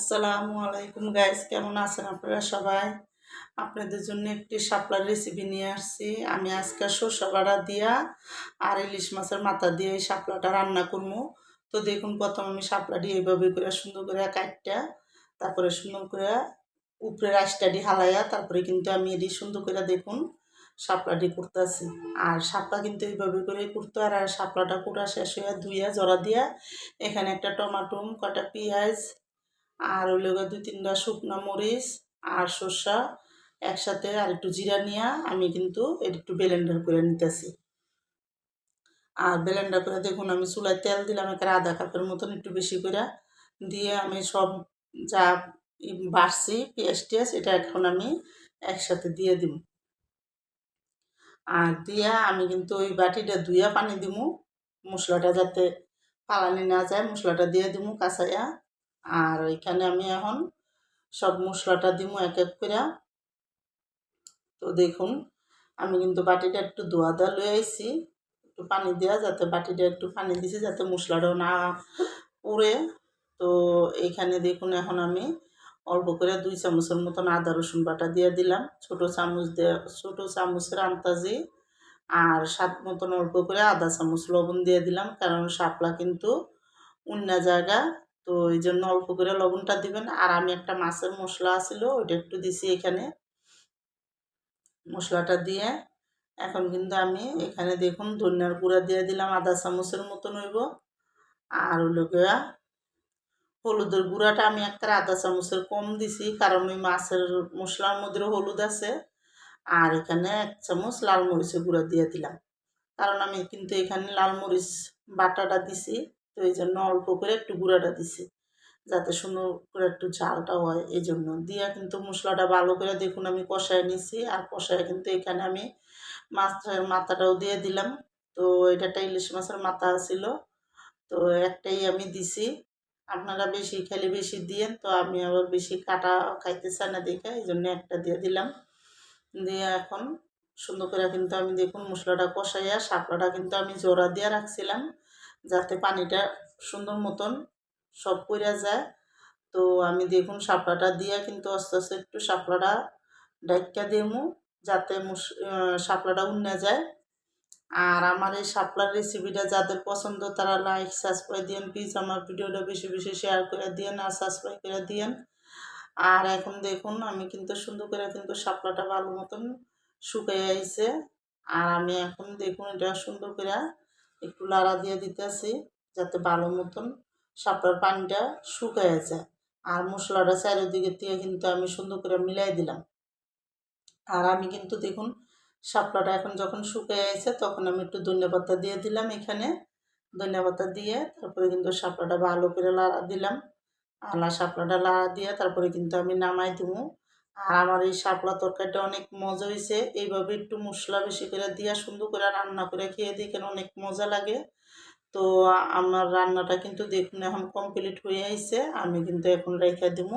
আসসালামু আলাইকুম গাইস, কেমন আছেন আপনারা সবাই? আপনাদের জন্য একটি শাপলার রেসিপি নিয়ে আসছি। আমি আজকে সর্ষে বাড়া দিয়া আর ইলিশ মাছের মাথা দিয়ে এই শাপলাটা রান্না করব। তো দেখুন, প্রথম আমি শাপলাটি এইভাবে করে সুন্দর করে কাটটা, তারপরে সুন্দর করে উপরে রাইসটাটি হালাইয়া তারপরে কিন্তু আমি এটি সুন্দর করে দেখুন শাপলাটি করতেছি। আর শাপলা কিন্তু এইভাবে করে করতে আর শাপলাটা কুটা শেষ হইয়া ধুইয়া, জড়া দিয়া এখানে একটা টমাটো, কটা পেঁয়াজ আর ওই লোক দুই তিনটা শুকনো মরিচ আর শসা একসাথে আর একটু জিরা নিয়ে আমি কিন্তু একটু ব্লেন্ডার করে নিতেছি। আর ব্লেন্ডার করে দেখুন আমি চুলায় তেল দিলাম একটা আধা কাপের মতন একটু বেশি করে দিয়ে আমি সব যা বাড়ছি পেঁয়াজ টিয়াজ এটা এখন আমি একসাথে দিয়ে দিব আর দিয়া আমি কিন্তু ওই বাটিটা ধুইয়া পানি দিমু। মশলাটা যাতে পালানি না যায় মশলাটা দিয়ে দিমু কাঁচাইয়া। আর এখানে আমি এখন সব মশলাটা দিব এক এক করে। তো দেখুন, আমি কিন্তু বাটিটা একটু ধোয়া দেওয়া লয়ে আইছি। একটু পানি দেওয়া যাতে বাটিটা একটু পানি দিছি যাতে মশলাটাও না পুড়ে। তো এইখানে দেখুন, এখন আমি অল্প করে দুই চামচের মতন আদা রসুন বাটা দিয়ে দিলাম। ছোট চামচ দিয়ে ছোট চামচের আন্তাজি আর স্বাদ মতন অল্প করে আদা চামচ লবণ দিয়ে দিলাম। কারণ শাপলা কিন্তু অন্য জায়গা তো এই জন্য অল্প করে লবণটা দিবেন। আর আমি একটা মাছের মশলা আছিল ওইটা একটু দিছি এখানে। মশলাটা দিয়ে এখন কিন্তু আমি এখানে দেখুন ধনিয়ার গুঁড়া দিয়ে দিলাম আধা চামচের মতন হইব। আর হলো গিয়া হলুদের গুঁড়াটা আমি একটা আধা চামচের কম দিছি, কারণ ওই মাছের মশলার মধ্যে হলুদ আছে। আর এখানে এক চামচ লাল মরিচের গুঁড়া দিয়ে দিলাম। কারণ আমি কিন্তু এখানে লাল মরিচ বাটাটা দিছি। তো এই জন্য অল্প করে একটু গুঁড়াটা দিছি, যাতে সুন্দর করে একটু ঝালটা হয় এই জন্য দিয়া কিন্তু মশলাটা ভালো করে দেখুন আমি কষায় নিছি, আর কষায় কিন্তু এখানে আমি মাছের মাথাটাও দিয়ে দিলাম। তো এটা একটা ইলিশ মাছের মাথা ছিল, তো একটাই আমি দিছি। আপনারা বেশি খেলে বেশি দিয়েন, তো আমি আবার বেশি কাটা খাইতে চাই না দেখে এই জন্য একটা দিয়ে দিলাম। দিয়ে এখন সুন্দর করে কিন্তু আমি দেখুন মশলাটা কষাইয়া শাপলাটা কিন্তু আমি জোড়া দিয়ে রাখছিলাম। যাতে পানিটা সুন্দর মতন সব পড়া যায়। তো আমি দেখুন শাপলাটা দিয়ে কিন্তু আস্তে আস্তে একটু শাপলাটা ডাইকা দেমু যাতে শাপলাটা উন্নে যায়। আর আমার এই শাপলার রেসিপিটা যাদের পছন্দ তারা লাইক সাবস্ক্রাইব দিয়েন প্লিজ আমার ভিডিওটা বেশি বেশি শেয়ার করে দিয়েন আর সাবস্ক্রাইব করে দিয়েন। আর এখন দেখুন আমি কিন্তু সুন্দর করে কিন্তু শাপলাটা ভালো মতন শুকিয়ে আইছে। আর আমি এখন দেখুন এটা সুন্দর করে একটু লাড়া দিয়ে দিতেছি যাতে ভালো মতন শাপলার পানিটা শুকায় যায়। আর মশলাটা চারিদিকে দিয়ে কিন্তু আমি সুন্দর করে মিলাই দিলাম। আর আমি কিন্তু দেখুন শাপলাটা এখন যখন শুকিয়ে আছে তখন আমি একটু ধনিয়া পাতা দিয়ে দিলাম এখানে। ধনিয়া পাতা দিয়ে তারপরে কিন্তু শাপলাটা ভালো করে লাড়া দিলাম। আলা শাপলাটা লাড়া দিয়ে তারপরে কিন্তু আমি নামাই দিব। আর আমার এই শাপলা তরকারিটা অনেক মজা হয়েছে। এইভাবে একটু মশলা বেশি করে দিয়া সুন্দর করে রান্না করে খেয়ে দিই কেন অনেক মজা লাগে। তো আমার রান্নাটা কিন্তু দেখুন এখন কমপ্লিট হয়ে আইছে। আমি কিন্তু এখন রেখে দিব